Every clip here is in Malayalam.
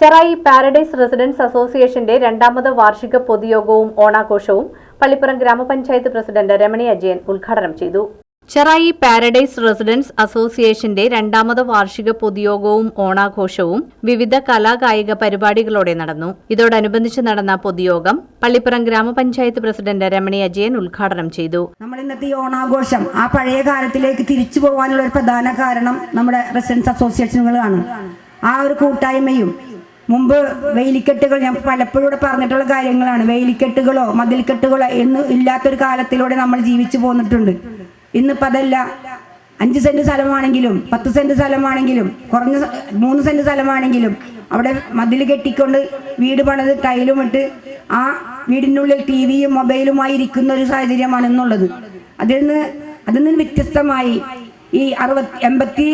ചെറായി പാരഡൈസ് റെസിഡൻസ് അസോസിയേഷന്റെ രണ്ടാമത് വാർഷിക പൊതുയോഗവും ഓണാഘോഷവും പള്ളിപ്പുറം ഗ്രാമപഞ്ചായത്ത് പ്രസിഡന്റ് രമണി അജയൻ ഉദ്ഘാടനം ചെയ്തു. ചെറായി പാരഡൈസ് റെസിഡൻസ് അസോസിയേഷന്റെ രണ്ടാമത് വാർഷിക പൊതുയോഗവും ഓണാഘോഷവും വിവിധ കലാകായിക പരിപാടികളോടെ നടന്നു. ഇതോടനുബന്ധിച്ച് നടന്ന പൊതുയോഗം പള്ളിപ്പുറം ഗ്രാമപഞ്ചായത്ത് പ്രസിഡന്റ് രമണി അജയൻ ഉദ്ഘാടനം ചെയ്തു. നമ്മൾ ഇന്നത്തെ ഈ ഓണാഘോഷം ആ പഴയ കാലത്തിലേക്ക് തിരിച്ചു പോകാനുള്ള ഒരു പ്രധാന കാരണം നമ്മുടെ റെസിഡൻസ് അസോസിയേഷനുകളാണ്. ആ ഒരു കൂട്ടായ്മയും മുമ്പ് വെയിലിക്കെട്ടുകൾ ഞാൻ പലപ്പോഴും ഇവിടെ പറഞ്ഞിട്ടുള്ള കാര്യങ്ങളാണ്. വെയിലിക്കെട്ടുകളോ മതിൽക്കെട്ടുകളോ എന്ന് ഇല്ലാത്തൊരു കാലത്തിലൂടെ നമ്മൾ ജീവിച്ചു പോന്നിട്ടുണ്ട്. ഇന്നിപ്പോൾ അതല്ല. അഞ്ച് സെന്റ് സ്ഥലമാണെങ്കിലും പത്ത് സെന്റ് സ്ഥലമാണെങ്കിലും കുറഞ്ഞ മൂന്ന് സെന്റ് സ്ഥലമാണെങ്കിലും അവിടെ മതിൽ കെട്ടിക്കൊണ്ട് വീട് പണിത് ടൈലും ഇട്ട് ആ വീടിനുള്ളിൽ ടി വിയും മൊബൈലുമായി ഇരിക്കുന്ന ഒരു സാഹചര്യമാണ് ഇന്നുള്ളത് അതിൽ നിന്ന് അതിൽ നിന്ന് വ്യത്യസ്തമായി ഈ അറുപത്തി എൺപത്തി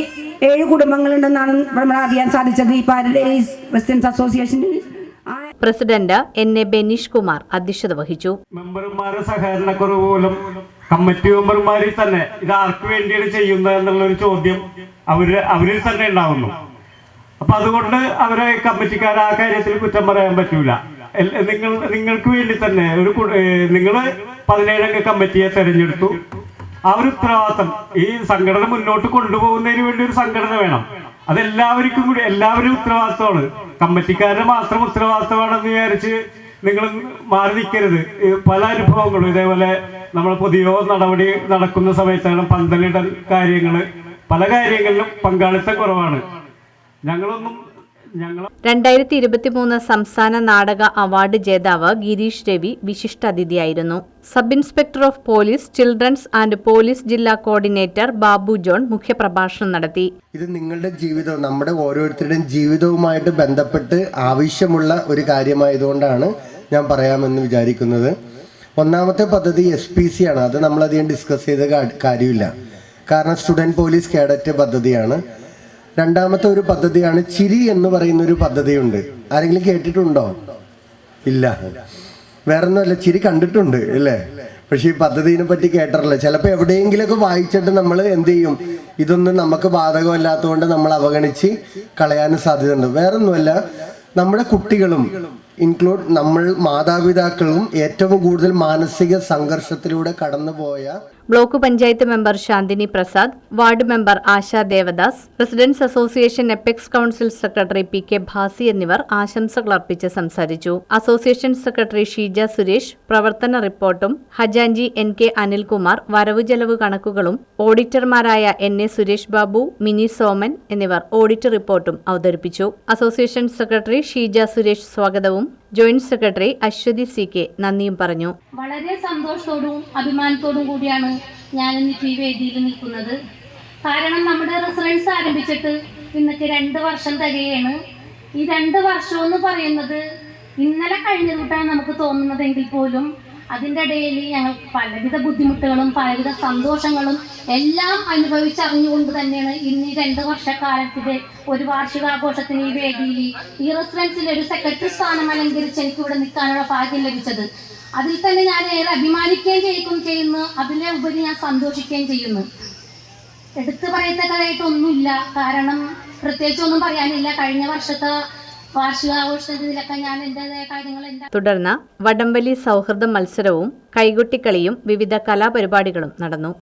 ഏഴ് കുടുംബങ്ങളുണ്ടെന്നാണ് നമ്മൾ അറിയാൻ സാധിച്ചത്. ഈ paradise westerns അസോസിയേഷനിൽ president N A Benish Kumar അധ്യക്ഷത വഹിച്ചു. മെമ്പർമാരെ സഹകരണക്കുറവ് മൂലം കമ്മിറ്റി മെമ്പർമാരിൽ തന്നെ ഇത് ആർക്ക് വേണ്ടിയാണ് ചെയ്യുന്നത് എന്നുള്ള ഒരു ചോദ്യം അവർ അവരിൽ തന്നെ ഉണ്ടാവുന്നു. അപ്പൊ അതുകൊണ്ട് അവരെ കമ്മിറ്റിക്കാർ ആ കാര്യത്തിൽ കുറ്റം പറയാൻ പറ്റൂല. നിങ്ങൾ നിങ്ങൾക്ക് വേണ്ടി തന്നെ ഒരു നിങ്ങൾ പതിനേഴംഗ കമ്മിറ്റിയെ തെരഞ്ഞെടുത്തു. ആ ഒരു ഉത്തരവാദിത്തം ഈ സംഘടന മുന്നോട്ട് കൊണ്ടുപോകുന്നതിന് വേണ്ടി ഒരു സംഘടന വേണം. അതെല്ലാവർക്കും കൂടി എല്ലാവരും ഉത്തരവാദിത്തമാണ്. കമ്മിറ്റിക്കാരുടെ മാത്രം ഉത്തരവാദിത്തമാണെന്ന് വിചാരിച്ച് നിങ്ങൾ മാറി നിൽക്കരുത് പല അനുഭവങ്ങളും ഇതേപോലെ നമ്മൾ പൊതുയോ നടപടി നടക്കുന്ന സമയത്താണ് പന്തലിടൽ കാര്യങ്ങൾ പല കാര്യങ്ങളിലും പങ്കാളിത്തം കുറവാണ്. ഞങ്ങളൊന്നും രണ്ടായിരത്തി ഇരുപത്തിമൂന്ന് സംസ്ഥാന നാടക അവാർഡ് ജേതാവ് ഗിരീഷ് രവി വിശിഷ്ട വിശിഷ്ടാതിഥിയായിരുന്നു. Sub inspector of police children's and police ജില്ലാ കോർഡിനേറ്റർ ബാബു ജോൺ മുഖ്യപ്രഭാഷണം നടത്തി. ഇത് നിങ്ങളുടെ ജീവിതവും നമ്മുടെ ഓരോരുത്തരുടെയും ജീവിതവുമായിട്ട് ബന്ധപ്പെട്ട് ആവശ്യമുള്ള ഒരു കാര്യമായതുകൊണ്ടാണ് ഞാൻ പറയാമെന്ന് വിചാരിക്കുന്നത്. ഒന്നാമത്തെ പദ്ധതി എസ് പി സി ആണ്. അത് നമ്മളധികം ഡിസ്കസ് ചെയ്ത കാര്യമില്ല. കാരണം സ്റ്റുഡന്റ് പോലീസ് കേഡറ്റ് പദ്ധതിയാണ്. രണ്ടാമത്തെ ഒരു പദ്ധതിയാണ് ചിരി എന്ന് പറയുന്ന ഒരു പദ്ധതിയുണ്ട്. ആരെങ്കിലും കേട്ടിട്ടുണ്ടോ? ഇല്ല. വേറെ ഒന്നുമല്ല ചിരി കണ്ടിട്ടുണ്ട് അല്ലേ? പക്ഷെ ഈ പദ്ധതിനെ പറ്റി കേട്ടിട്ടില്ല ചിലപ്പോൾ എവിടെയെങ്കിലുമൊക്കെ വായിച്ചിട്ട് നമ്മൾ എന്ത് ചെയ്യും? ഇതൊന്നും നമുക്ക് ബാധകമല്ലാത്തതുകൊണ്ട് നമ്മൾ അവഗണിച്ച് കളയാനും സാധ്യതയുണ്ട്. വേറൊന്നുമല്ല നമ്മുടെ കുട്ടികളും ഇൻക്ലൂഡ് നമ്മൾ മാതാപിതാക്കളും ഏറ്റവും കൂടുതൽ മാനസിക സംഘർഷത്തിലൂടെ കടന്നുപോയ block panchayat member Shanthini Prasad ward member Asha Devadas residence association apex council secretary P K Bhasi എന്നിവർ ആശംസകൾ അർപ്പിച്ച് സംസാരിച്ചു. അസോസിയേഷൻ സെക്രട്ടറി ഷീജ സുരേഷ് പ്രവർത്തന റിപ്പോർട്ടും ഹജാൻജി എൻ കെ അനിൽകുമാർ വരവ് ചെലവ് കണക്കുകളും ഓഡിറ്റർമാരായ എൻ എ സുരേഷ് ബാബു മിനി സോമൻ എന്നിവർ ഓഡിറ്റ് റിപ്പോർട്ടും അവതരിപ്പിച്ചു. അസോസിയേഷൻ സെക്രട്ടറി ഷീജ സുരേഷ് സ്വാഗതവും joint secretary Aswathy C K നന്ദിയും പറഞ്ഞു. വളരെ സന്തോഷത്തോടും അഭിമാനത്തോടും കൂടിയാണ് ഞാൻ ഈ വേദിയിൽ നിൽക്കുന്നത്. കാരണം നമ്മുടെ റെസിഡൻസ് ആരംഭിച്ചിട്ട് ഇന്നത്തെ രണ്ട് വർഷം തികയാണ്. ഈ രണ്ട് വർഷം എന്ന് പറയുന്നത് ഇന്നലെ കഴിഞ്ഞ കൂട്ടാണ് നമുക്ക് തോന്നുന്നതെങ്കിൽ പോലും അതിന്റെ ഇടയിൽ ഞങ്ങൾ പലവിധ ബുദ്ധിമുട്ടുകളും പലവിധ സന്തോഷങ്ങളും എല്ലാം അനുഭവിച്ചറിഞ്ഞുകൊണ്ട് തന്നെയാണ് ഇന്ന് ഈ രണ്ട് വർഷക്കാലത്തിന്റെ ഒരു വാർഷികാഘോഷത്തിന് ഈ വേദിയിൽ ഈ റെസിഡൻസിൽ ഒരു സെക്രട്ടറി സ്ഥാനം അലങ്കരിച്ച് എനിക്ക് ഇവിടെ നിൽക്കാനുള്ള ഭാഗ്യം ലഭിച്ചത്. അതിൽ തന്നെ ഞാൻ ഏറെ അഭിമാനിക്കുകയും ചെയ്യും ചെയ്യുന്നു. അതിലെ ഉപരി ഞാൻ സന്തോഷിക്കുകയും ചെയ്യുന്നു. എടുത്തു പറയത്തക്കതായിട്ടൊന്നുമില്ല കാരണം പ്രത്യേകിച്ച് ഒന്നും പറയാനില്ല. കഴിഞ്ഞ വർഷത്തെ തുടർന്ന് വടംവലി സൗഹൃദ മത്സരവും കൈകൊട്ടിക്കളിയും വിവിധ കലാപരിപാടികളും നടന്നു.